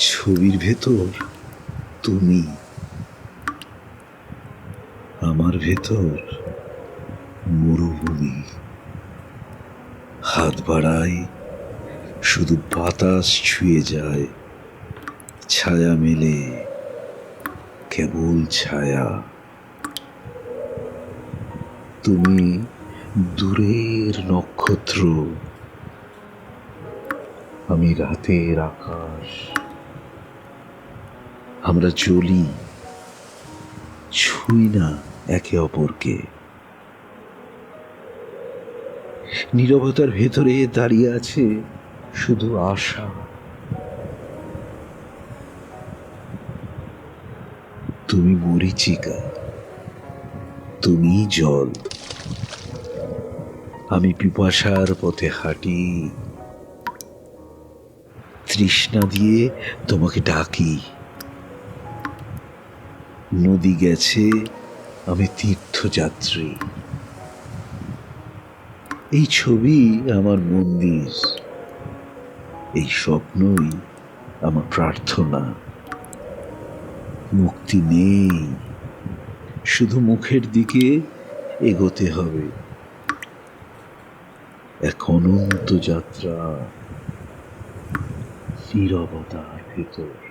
ছবির ভেতর তুমি। আমার ভেতর মরুভূমি। হাত বাড়াই শুধু বাতাস ছুঁয়ে যায়। ছায়া মেলে, কেবল ছায়া। তুমি দূরের নক্ষত্র। আমি রাতের আকাশ। আমরা জ্বলি ছুঁই না একে অপরকে। নীরবতার ভেতরে দাঁড়িয়ে আছে শুধু আশা। তুমি মরিচিকা তুমি জল। আমি পিপাসার পথে হাঁটি। তৃষ্ণা দিয়ে তোমাকে ডাকি। নদী গেছে, আমি তীর্থযাত্রী। এই ছবি আমার মন্দির। এই স্বপ্নই আমার প্রার্থনা। মুক্তি নেই। শুধু মুখের দিকে এগোতে হবে। এক অনন্ত যাত্রা। নীরবতার ভেতর।